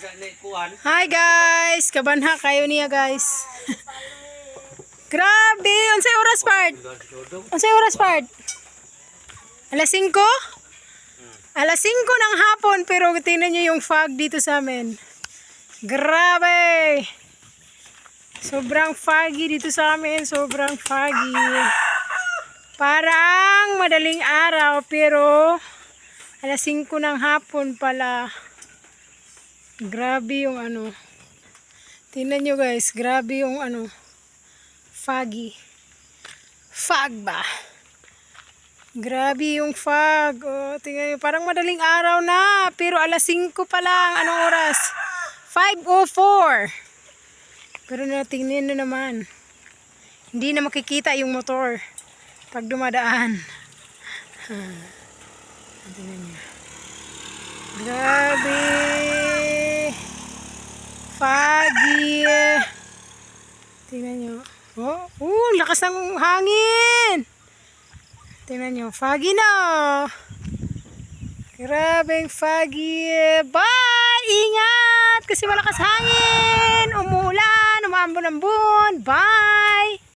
Hi guys! Kabanha kayo niya guys. Grabe! Unsay oras part? Unsay oras part? Alas 5? Alas 5 ng hapon pero tingnan nyo yung fog dito sa amin. Grabe! Sobrang foggy dito sa amin. Sobrang foggy. Parang madaling araw pero alas 5 ng hapon pala. Grabe yung ano. Tingnan nyo guys, grabe yung ano. Foggy. Fog ba? Grabe yung fog. Oh, tingnan nyo, parang madaling araw na. Pero alas 5 pa lang. Anong oras? 5.04. Pero na, tingnan nyo naman. Hindi na makikita yung motor pag dumadaan. Hmm. Tingnan nyo. Grabe. Foggy. Tingnan nyo. Oh, uh, lakas ng hangin. Tingnan nyo. Foggy na. Grabing foggy. Bye! Ingat! Kasi malakas hangin. Umulan. Umambon-ambon. Bye!